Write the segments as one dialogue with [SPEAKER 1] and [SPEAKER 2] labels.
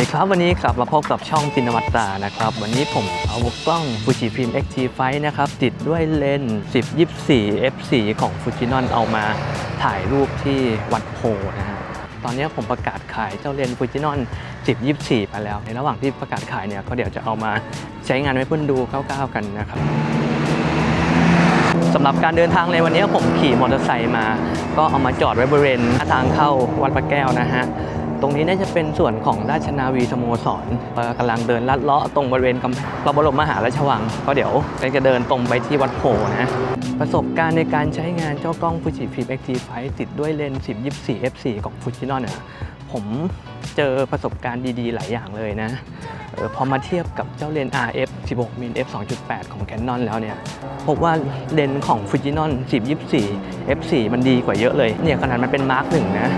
[SPEAKER 1] ดีครับ วันนี้กลับมาพบกับช่องจินวัตตานะครับ วันนี้ผมเอากล้อง Fujifilm X-T5 นะครับ ติดด้วยเลนส์10 24 f4 ของ Fujinon เอามาถ่ายรูปที่วัดโพนะฮะตอนนี้ผมประกาศขายเจ้าเลนส์ Fujinon 10 24 ไปแล้ว ในระหว่างที่ประกาศขายเนี่ยก็เดี๋ยวจะเอามาใช้งานให้เพื่อนดูคร่าวๆกันนะครับสำหรับการเดินทางในวันนี้ผมขี่มอเตอร์ไซค์มา ก็เอามาจอดไว้บริเวณหน้าทางเข้าวัดพระแก้วนะฮะ ตรงนี้น่าจะเป็นส่วนของราชนาวีสโมสรกำลังเดินลัดเลาะตรงบริเวณกำแพระบรมมหาราชวัง ก็เดี๋ยวจะเดินตรงไปที่วัดโพนะ ประสบการณ์ในการใช้งานเจ้ากล้อง Fujifilm X-T5 ติดด้วยเลนส์10 24 f4 ของ Fujinon เนี่ยผม เจอประสบการณ์ดีๆ หลายอย่างเลยนะออพอมาเทียบกับเจ้าเลนส์ RF 16มิล f 2.8 ของ Canon แล้วเนี่ย พบว่าเลนส์ของ Fujinon 10 24 f4 มันดีกว่าเยอะเลย เนี่ยขนาดมันเป็น Mark 1นะ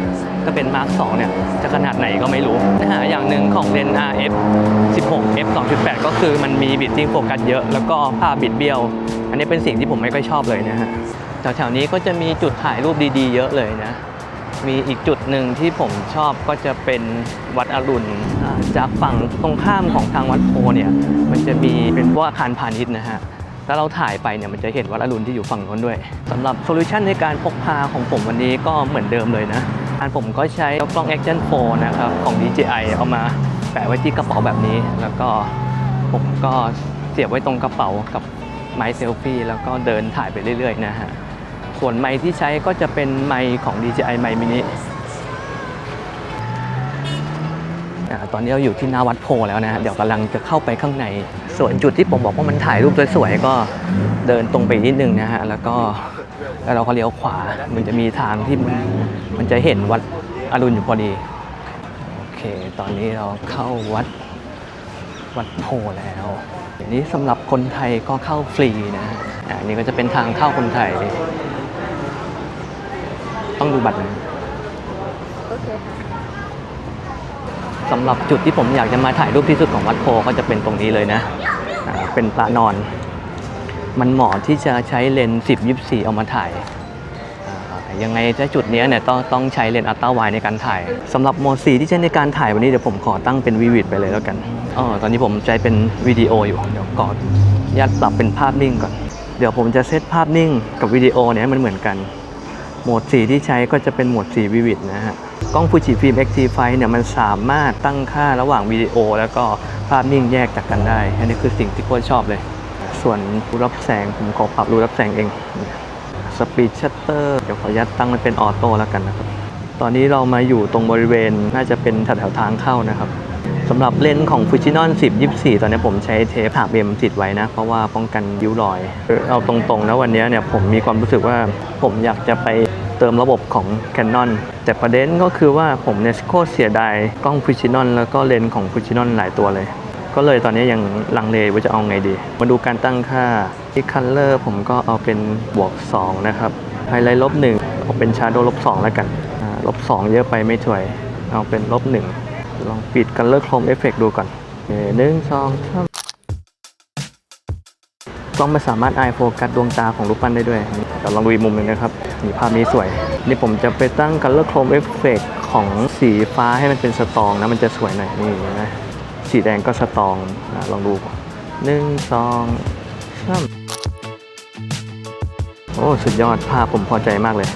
[SPEAKER 1] ถ้าเป็น Mark 2เนี่ย จะขนาดไหนก็ไม่รู้หาอย่างหนึ่งของเลนส์ RF 16 f 2.8 ก็คือมันมีบิดติ้งโฟกัสเยอะ แล้วก็ภาพบิดเบี้ยว อันนี้เป็นสิ่งที่ผมไม่ค่อยชอบเลยนะฮะ แถวๆนี้ก็จะมีจุดถ่ายรูปดีๆ เยอะเลยนะ มีอีกจุดหนึ่งที่ผมชอบก็จะเป็นวัดอรุณจากฝั่งตรงข้ามของทางวัดโพเนี่ยมันจะมีเป็นพวกอาคารพาณิชย์นะฮะแล้วเราถ่ายไปเนี่ยมันจะเห็นวัดอรุณที่อยู่ฝั่งโน้นด้วยสำหรับโซลูชันในการพกพาของผมวันนี้ก็เหมือนเดิมเลยนะอันผมก็ใช้กล้อง Action 4 นะครับของ DJI เอามาแปะไว้ที่กระเป๋าแบบนี้ แล้วก็ผมก็เสียบไว้ตรงกระเป๋ากับไมค์เซลฟี่แล้วก็เดินถ่ายไปเรื่อยๆนะฮะ ส่วนไมค์ที่ใช้ก็จะเป็นไมค์ของ DJI ไมค์มินิตอนนี้เราอยู่ที่หน้าวัดโพแล้วนะฮะเดี๋ยวกำลังจะเข้าไปข้างใน ส่วนจุดที่ผมบอกว่ามันถ่ายรูปสวยๆ ก็เดินตรงไปนิดนึงนะฮะ แล้วก็แล้วเราก็เลี้ยวขวา มันจะมีทางที่มันมันจะเห็นวัดอรุณอยู่พอดี โอเค ตอนนี้เราเข้าวัดวัดโพแล้วอันนี้สำหรับคนไทยก็เข้าฟรีนะฮะอันนี้ก็จะเป็นทางเข้าคนไทย ต้องดูบัตรนะ
[SPEAKER 2] โอเคค่ะ
[SPEAKER 1] สำหรับจุดที่ผมอยากจะมาถ่ายรูปที่สุดของวัดโพก็จะเป็นตรงนี้เลยนะอ่าเป็นพระนอน มันเหมาะที่จะใช้เลนส์10 24 เอามาถ่ายอ่ายังไงถ้าจุดเนี้ยเนี่ยต้องต้องใช้เลนส์อัลตร้าไวในการถ่ายสำหรับโหมดสีที่ใช้ในการถ่ายวันนี้เดี๋ยวผมขอตั้งเป็นวิวิดไปเลยแล้วกันอ๋อตอนนี้ผมใช้เป็นวิดีโออยู่เดี๋ยวก่อนยัดปรับเป็นภาพนิ่งก่อน เดี๋ยวผมจะเซตภาพนิ่งกับวิดีโอเนี่ยให้มันเหมือนกัน โหมดสีที่ใช้ก็จะเป็นโหมดสีวิวิดนะฮะ กล้อง Fujifilm X-T5 เนี่ยมันสามารถตั้งค่าระหว่างวิดีโอ แล้วก็ภาพนิ่งแยกจากกันได้ อันนี้คือสิ่งที่โคตรชอบเลย ส่วนรูรับแสงผมขอปรับรูรับแสงเอง สปีดชัตเตอร์เดี๋ยวขออนุญาตตั้งมันเป็นออโต้แล้วกันนะครับ ตอนนี้เรามาอยู่ตรงบริเวณน่าจะเป็นแถวๆทางเข้านะครับสำหรับเลนส์ของ Fujinon 10 24 ตอนนี้ผมใช้เทปถากเบมติดไว้นะ เพราะว่าป้องกันริ้วรอย เอาตรงๆนะวันนี้เนี่ยผมมีความรู้สึกว่าผมอยากจะไป เติมระบบของ Canon แต่ประเด็นก็คือว่าผมเนี่ยโคตรเสียดายกล้อง Fujinon แล้วก็เลนส์ของ Fujinon หลายตัวเลย ก็เลยตอนนี้ยังลังเลว่าจะเอาไงดี มาดูการตั้งค่าที่คัลเลอร์ผมก็เอาเป็นบวก 2 นะครับไฮไลท์ลบ1เอาเป็นชาร์โดลบ2แล้วกันอ่าลบ2เยอะไปไม่ถวย เอาเป็นลบ1ลองปิดคัลเลอร์โครมเอฟเฟกดูก่อนเคหนึ่งสองสามกล้องไม่สามารถอโฟกัสดวงตาของรูปปั้นได้ด้วยเดี๋ยวลองดูอีกมุมหนึ่งนะครับ นี่ภาพนี้สวย นี่ผมจะไปตั้ง Color Chrome Effect ของสีฟ้าให้มันเป็นสตองนะมันจะสวยหน่อยนี่นะสีแดงก็สตองนะลองดูก่อนหนึ่งสองสามโอ้ สุดยอดภาพผมพอใจมากเลย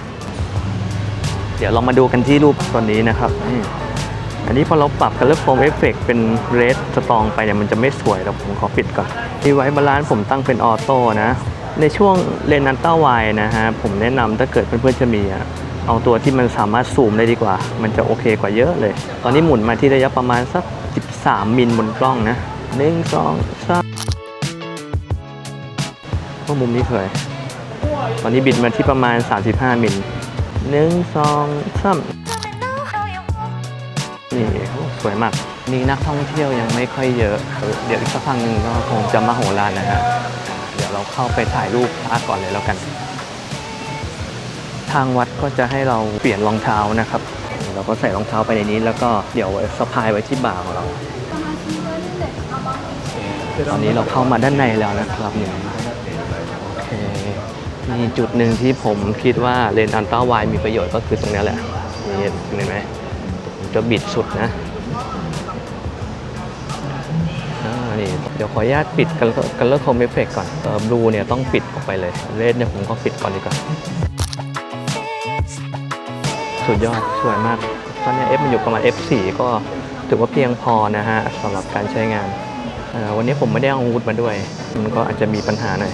[SPEAKER 1] เดี๋ยวเรามาดูกันที่รูปตัวนี้นะครับนี่อันนี้พอเราปรับ Color Chrome Effect เป็น Red สตองไปเนี่ยมันจะไม่สวยแล้วผมขอปิดก่อนที่ไว้บาลานซ์ผมตั้งเป็นออโต้นะ ในช่วงเลนส์อัลต้าไวนะฮะผมแนะนำถ้าเกิดเพื่อนๆจะมีอะเอาตัวที่มันสามารถซูมได้ดีกว่า มันจะโอเคกว่าเยอะเลย ตอนนี้หมุนมาที่ระยะประมาณสัก 13 มิลบนกล้องนะหนึ่งสองสามพวกมุมนี้สวยตอนนี้บิดมาที่ประมาณ 35 มิลหนึ่งสองสามนี่สวยมากมีนักท่องเที่ยวยังไม่ค่อยเยอะ เดี๋ยวอีกสักพักหนึ่งก็คงจะมาโหฬารนะฮะ เราเข้าไปถ่ายรูปพระก่อนเลยแล้วกัน ทางวัดก็จะให้เราเปลี่ยนรองเท้านะครับ เราก็ใส่รองเท้าไปในนี้ แล้วก็เดี๋ยวสะพายไว้ที่บ่าของเรา ตอนนี้เราเข้ามาด้านในแล้วนะครับเนี่ยโอเคมีจุดหนึ่งที่ผมคิดว่าเลนส์อัลตร้าไวมีประโยชน์ก็คือตรงนี้แหละนี่เห็นไหมจะบิดสุดนะ นี่เดี๋ยวขออนุญาตปิดกันเลอร์คอมเอฟเฟกก่อนเออบลูเนี่ยต้องปิดออกไปเลยเลดเนี่ยผมก็ปิดก่อนดีกว่าสุดยอดสวยมากตอนนี้ F มันอยู่ประมาณ F4 ก็ถือว่าเพียงพอนะฮะสำหรับการใช้งาน วันนี้ผมไม่ได้เอาวุธมาด้วย มันก็อาจจะมีปัญหาหน่อย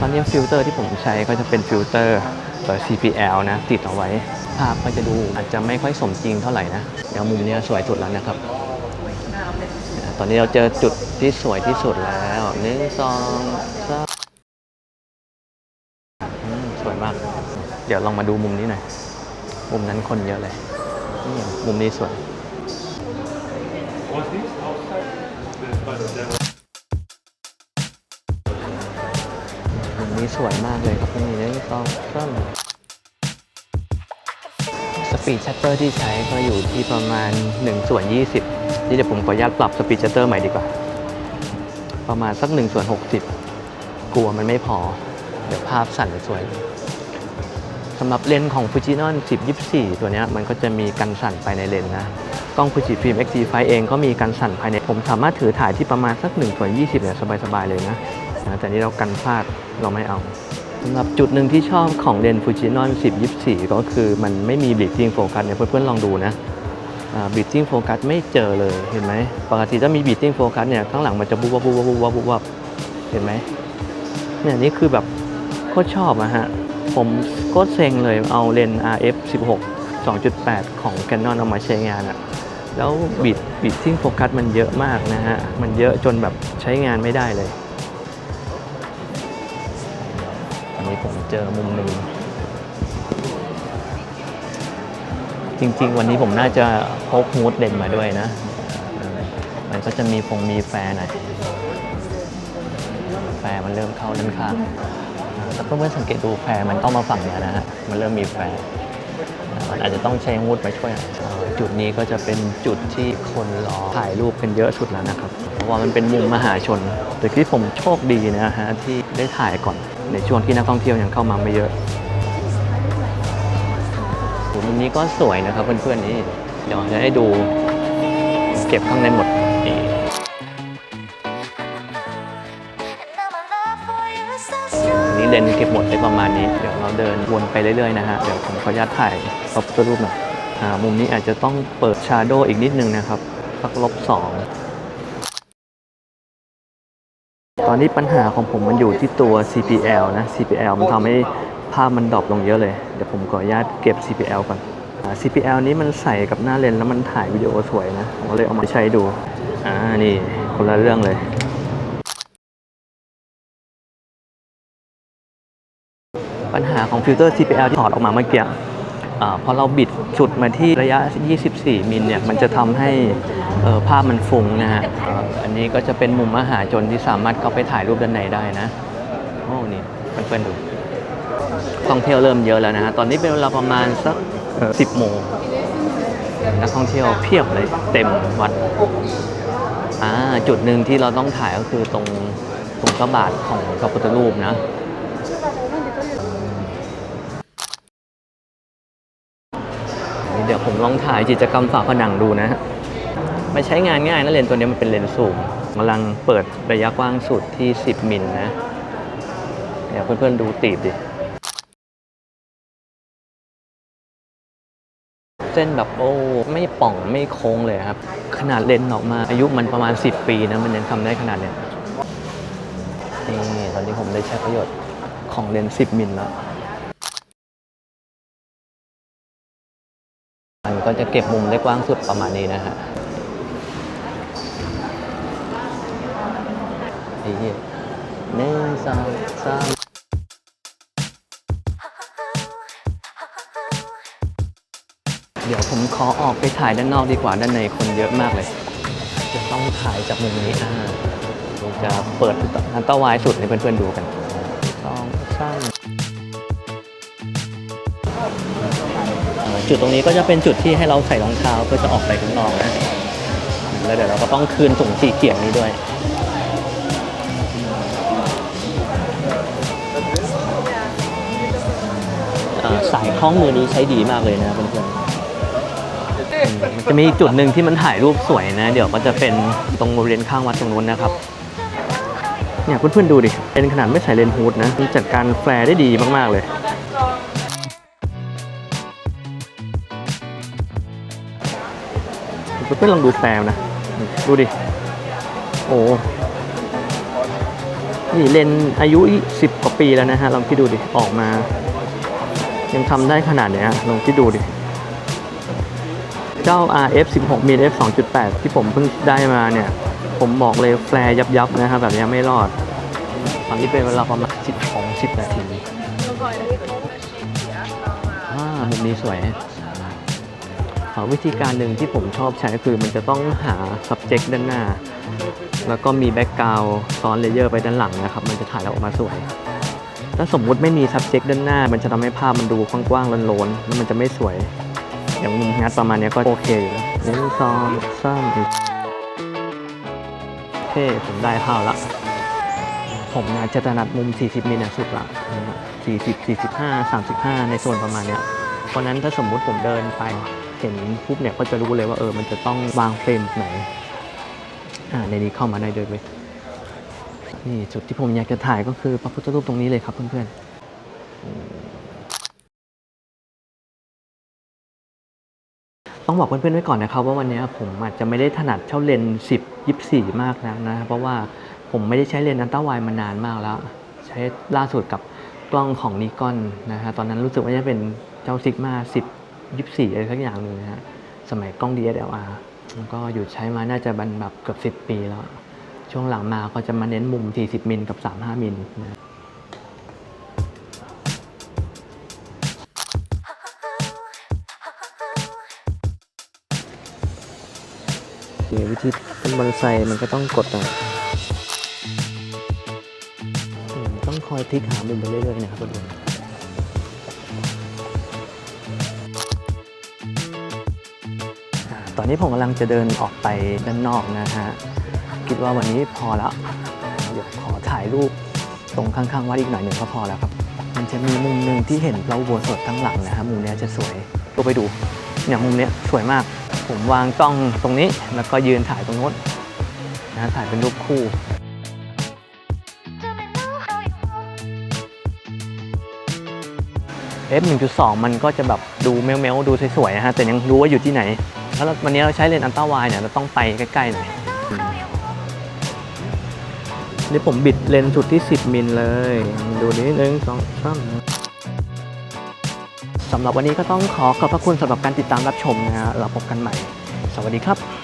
[SPEAKER 1] ตอนนี้ฟิลเตอร์ที่ผมใช้ก็จะเป็นฟิลเตอร์เอ่อ CPL นะ ติดเอาไว้ ภาพก็จะดูอาจจะไม่ค่อยสมจริงเท่าไหร่นะเดี๋ยวมุมเนี้ยสวยสุดแล้วนะครับ ตอนนี้เราเจอจุดที่สวยที่สุดแล้วหนึ่งสองสามสวยมาก เดี๋ยวลองมาดูมุมนี้หน่อย มุมนั้นคนเยอะเลย นี่มุมนี้สวยมุมนี้สวยมากเลยครับนี่หนึ่งสองสามสปีดชัตเตอร์ที่ใช้ก็อยู่ที่ประมาณ1ส่วน20 นี่เดี๋ยวผมขออนุญาตปรับสปีดชัตเตอร์ใหม่ดีกว่า ประมาณสัก1ส่วน60 กลัวมันไม่พอ เดี๋ยวภาพสั่นสวยสำหรับเลนส์ของ Fujinon 10-24 ตัวนี้มันก็จะมีกันสั่นภายในเลนส์นะ กล้อง Fuji Film X-T5 เองก็มีกันสั่นภายใน ผมสามารถถือถ่ายที่ประมาณสัก1ส่วน20เนี่ยสบายๆเลยนะนะแต่นี่เรากันพลาดเราไม่เอาสำหรับจุดหนึ่งที่ชอบของเลนส์ Fujinon 10-24 ก็คือมันไม่มี bleeding focus เนี่ยเพื่อนๆลองดูนะ อ่า bleeding focus ไม่เจอเลยเห็นไหมปกติถ้ามี bleeding focus เนี่ยข้างหลังมันจะบุบวับบุบวับบุบวับบุบวับเห็นไหมเนี่ยนี่คือแบบโคตรชอบอะฮะ ผมโคตรเซ็งเลยเอาเลนส์ RF 16 2.8 ของ Canon เอามาใช้งานอะแล้วบิดบิดทิ้งโฟกัสมันเยอะมากนะฮะ มันเยอะจนแบบใช้งานไม่ได้เลย อันนี้ผมเจอมุมหนึ่ง จริง ๆ วันนี้ผมน่าจะพกฮูดเด่นมาด้วยนะ มันก็จะมีฟงมีแฟร์หน่อยแฟร์มันเริ่มเข้าด้านข้างแต่เพื่อนๆสังเกตดูแพรมันต้องมาฝั่งเนี้ยนะฮะ มันเริ่มมีแพรมันอาจจะต้องใช้งูดมาช่วย จุดนี้ก็จะเป็นจุดที่คนรอถ่ายรูปกันเยอะสุดแล้วนะครับ เพราะว่ามันเป็นมุมมหาชน แต่ที่ผมโชคดีนะฮะที่ได้ถ่ายก่อนในช่วงที่นักท่องเที่ยวยังเข้ามาไม่เยอะ มุมนี้ก็สวยนะครับเพื่อนๆนี่เดี๋ยวจะให้ดูเก็บข้างในหมดนี่นนี้เลนเก็บหมดไปประมาณนี้ เดี๋ยวเราเดินวนไปเรื่อยๆนะฮะ เดี๋ยวผมขออนุญาตถ่ายพระพุทธรูปหน่อยอ่ามุมนี้อาจจะต้องเปิดชาร์โดอีกนิดนึงนะครับสักลบสองตอนนี้ปัญหาของผมมันอยู่ที่ตัว CPL นะ CPL มันทำให้ ภาพมันดรอปลงเยอะเลย เดี๋ยวผมขออนุญาตเก็บ CPL ก่อน CPL นี้มันใส่กับหน้าเลนแล้วมันถ่ายวิดีโอสวยนะ ผมก็เลยเอามาใช้ดู อ่า นี่คนละเรื่องเลยปัญหาของฟิลเตอร์ CPL ที่ถอดออกมาเมื่อกี้อ่าพอเราบิดสุดมาที่ระยะ 24 มิลเนี่ย มันจะทำให้ภาพมันฟุ้งนะฮะอออันนี้ก็จะเป็นมุมมหาชนที่สามารถเข้าไปถ่ายรูปด้านในได้นะ โอ้ นี่เพื่อนๆดู ท่องเที่ยวเริ่มเยอะแล้วนะฮะ ตอนนี้เป็นเวลาประมาณสักสิบโมงนักท่องเที่ยวเพียบเลยเต็มวัดอ่าจุดหนึ่งที่เราต้องถ่ายก็คือตรงตรงกระบาดของพระพุทธรูปนะเดี๋ยวผมลองถ่ายกิจกรรมฝาผนังดูนะฮะมันใช้งานง่ายนะเลนส์ตัวนี้มันเป็นเลนส์ซูมกำลังเปิดระยะกว้างสุดที่ 10 มิลนะเดี๋ยวเพื่อนๆดูตีบดิ เส้นแบบโอ้ไม่ป่องไม่โค้งเลยครับ ขนาดเลนส์ออกมาอายุมันประมาณ 10 ปีนะมันยังทำได้ขนาดเนี้ยนี่ตอนนี้ผมได้ใช้ประโยชน์ของเลนส์10 มิลแล้วมันก็จะเก็บมุมได้กว้างสุดประมาณนี้นะฮะไอ้เหี้ยหนึ่งสองสาม เดี๋ยวผมขอออกไปถ่ายด้านนอกดีกว่าด้านในคนเยอะมากเลย จะต้องถ่ายจากมุมนี้อ่าผมจะเปิดอันต้าวายสุดให้เพื่อนๆดูกันสองสามเอ่อจุดตรงนี้ก็จะเป็นจุดที่ให้เราใส่รองเท้าเพื่อจะออกไปข้างนอกนะ แล้วเดี๋ยวเราก็ต้องคืนถุงสีเขียงนี้ด้วยเอ่อสายคล้องมือนี้ใช้ดีมากเลยนะเพื่อนๆอืมมัน จะมีจุดหนึ่งที่มันถ่ายรูปสวยนะ เดี๋ยวก็จะเป็นตรงบริเวณข้างวัดตรงนู้นนะครับเนี่ยเพื่อนๆดูดิ เป็นขนาดไม่ใส่เลนส์ฮูดนะจัดการแฟร์ได้ดีมากๆเลย เพื่อนๆลองดูแฟร์นะ ดูดิ โอ้นี่เลนส์อายุสิบกว่าปีแล้วนะฮะ ลองคิดดูดิ ออกมา ยังทำได้ขนาดเนี้ยลองคิดดูดิ เจ้า RF 16 mm f 2.8 ที่ผมเพิ่งได้มาเนี่ย ผมบอกเลยแฟร์ยับยับนะครับแบบนี้ไม่รอด ตอนนี้เป็นเวลาประมาณ10ของ10 นาทีอ่ามุมนี้สวยอ่าวิธีการหนึ่งที่ผมชอบใช้คือมันจะต้องหา subject ด้านหน้า แล้วก็มีแบ็กกราวด์ซ้อนเลเยอร์ไปด้านหลังนะครับ มันจะถ่ายแล้วออกมาสวย ถ้าสมมุติไม่มี subject ด้านหน้า มันจะทำให้ภาพมันดูกว้างๆโล้นๆแล้วมันจะไม่สวย อย่างมุมงัดประมาณนี้ก็โอเคอยู่แล้วหนึ่งสองสามโอเคผมได้ภาละ ผมเนี่ยจะถนัดมุม 40มิลเนี่ยสุดละ40 45 35 ในโซนประมาณเนี้ยเพราะฉะนั้นถ้าสมมุติผมเดินไปเห็นปุ๊บเนี่ยก็จะรู้เลยว่าเออมันจะต้องวางเฟรมไหนอ่าในนี้เข้ามาได้เลยเว้ยนี่จุดที่ผมอยากจะถ่ายก็คือพระพุทธรูปตรงนี้เลยครับเพื่อนๆ ต้องบอกเพื่อนๆไว้ก่อนนะครับว่าวันนี้ผมอาจจะไม่ได้ถนัดเช่าเลนส์10 24 มากนะนะเพราะว่าผมไม่ได้ใช้เลนส์อันต้าไวมานานมากแล้ว ใช้ล่าสุดกับกล้องของนิกอนนะฮะตอนนั้นรู้สึกว่าจะเป็นเจ้าซิกมา10 24อะไรสักอย่างหนึ่งนะฮะสมัยกล้อง DSLR แล้วก็อยู่ใช้มาน่าจะบันแบบเกือบ 10 ปีแล้ว ช่วงหลังมาก็จะมาเน้นมุม 40 มิลกับ 35 มิลนะ เดี๋ยววิธีเป็นบอนไซมันก็ต้องกดอะต้องคอยพลิกหามุมไปเรื่อยๆนะครับทุกคนตอนนี้ผมกำลังจะเดินออกไปด้านนอกนะฮะ คิดว่าวันนี้พอแล้ว เดี๋ยวขอถ่ายรูปตรงข้างๆวัดอีกหน่อยหนึ่งก็พอแล้วครับ มันจะมีมุมหนึ่งที่เห็นพระอุโบสถทั้งหลังนะครับมุมนี้จะสวยก็ไปดูเนี่ยมุมนี้สวยมาก ผมวางกล้องตรงนี้แล้วก็ยืนถ่ายตรงโน้นนะถ่ายเป็นรูปคู่ F 1.2มันก็จะแบบดูเมลๆดูสวยๆนะฮะแต่ยังรู้ว่าอยู่ที่ไหน แล้ววันนี้เราใช้เลนส์อัลตร้าไวเนี่ยเราต้องไปใกล้ๆหน่อยนี่ผมบิดเลนส์สุดที่ 10 มิลเลย ดูนิดนึงสองสาม สำหรับวันนี้ก็ต้องขอขอบพระคุณสำหรับการติดตามรับชมนะฮะเราพบกันใหม่ สวัสดีครับ